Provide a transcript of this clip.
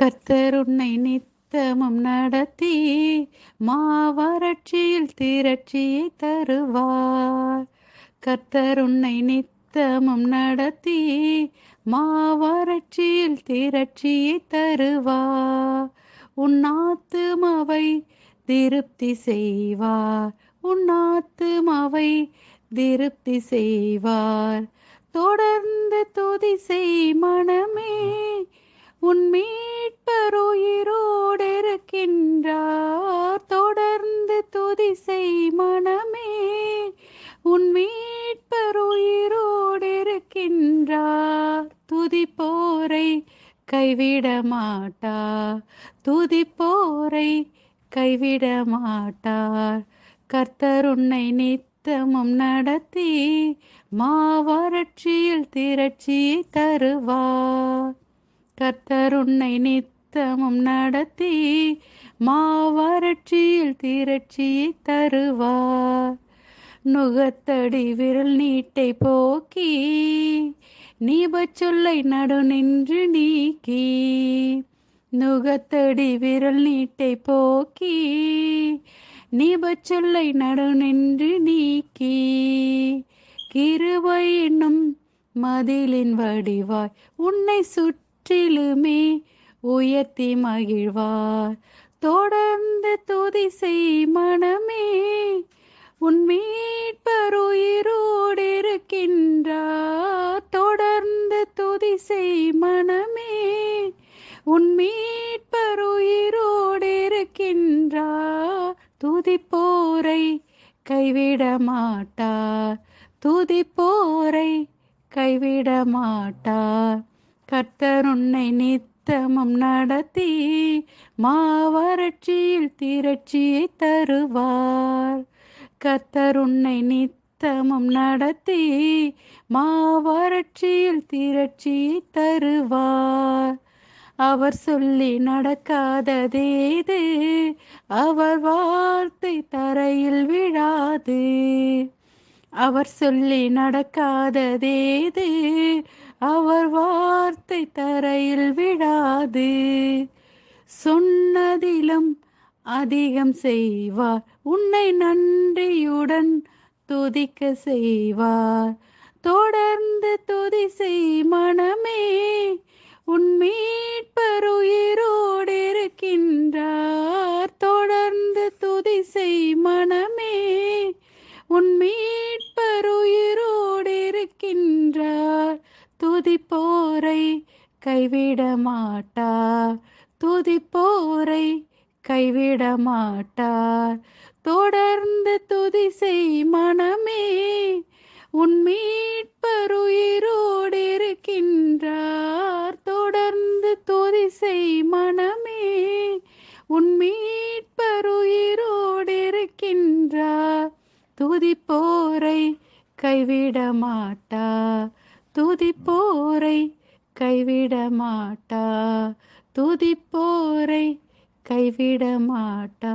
கர்த்தர் உன்னை நித்தமும் நடத்தி மாவறட்சியில் திரட்சியை தருவார். கர்த்தர் உன்னை நித்தமும் நடத்தி மாவறட்சியில் திரட்சியை தருவார். உன் ஆத்துமாவை திருப்தி செய்வார். உன் ஆத்துமாவை திருப்தி செய்வார். தொடர்ந்து துதி செய் மனமே உன் உயிரோடு தொடர்ந்து துதி செய் மனமே. உன் மீட்பர் உயிரோடு இருக்கின்றார் துதி போரை கைவிட மாட்டார். துதி போரை கைவிட மாட்டார். கர்த்தர் உன்னை நித்தமும் நடத்தி மாவறட்சியில் திரட்சியை தருவார். கர்த்தர் உன்னை நித்தமும் நடத்தி மாவறட்சியில் திரட்சியை தருவார். நுகத்தடி விரல் நீட்டை போக்கி நீபச்சொல்லை நடு நின்று நீக்கி நுகத்தடி விரல் நீட்டை போக்கி நீபச்சொல்லை நடு நின்று நீக்கி கிருபை என்னும் மதிலின் வடிவாய் உன்னை சுற்றிலுமே உயர்த்தி மகிழ்வார். தொடர்ந்து துதி செய் மனமே உன் மீட்பர் உயிரோடு இருக்கின்றார். தொடர்ந்து துதி செய் மனமே உன் மீட்பர் உயிரோடு இருக்கின்றார். துதி போரை கைவிட மாட்டார். துதி போரை கைவிட மாட்டார். கர்த்தர் உன்னை உத்தமம் நடத்தி மாவறட்சியில் திரட்சியை தருவார். கர்த்தர் உன்னை நடத்தி மாவறட்சியில் திரட்சியை தருவார். அவர் சொல்லி நடக்காததேது அவர் வார்த்தை தரையில் விழாது. அவர் சொல்லி நடக்காததேது அவர் வார்த்தை தரையில் விடாது சொன்னதிலும் அதிகம் செய்வார். உன்னை நன்றியுடன் துதிக்க செய்வார். தொடர்ந்து துதி செய் மனமே. உன் மீட்பர் உயிரோடு இருக்கின்றார். தொடர்ந்து துதி செய் மனமே. உன் மீ துதிப்போரை கைவிட மாட்டார். துதிப்போரை கைவிட மாட்டார். தொடர்ந்து துதி செய் மனமே உன் மீட்பருயிரோடு இருக்கின்றார் தொடர்ந்து துதி செய் மனமே உன் மீட்பருயிரோடு இருக்கின்றார் துதிப்போரை கைவிட மாட்டார். துதிப்போரை கைவிட மாட்டா. துதிப்போரை கைவிட மாட்டா.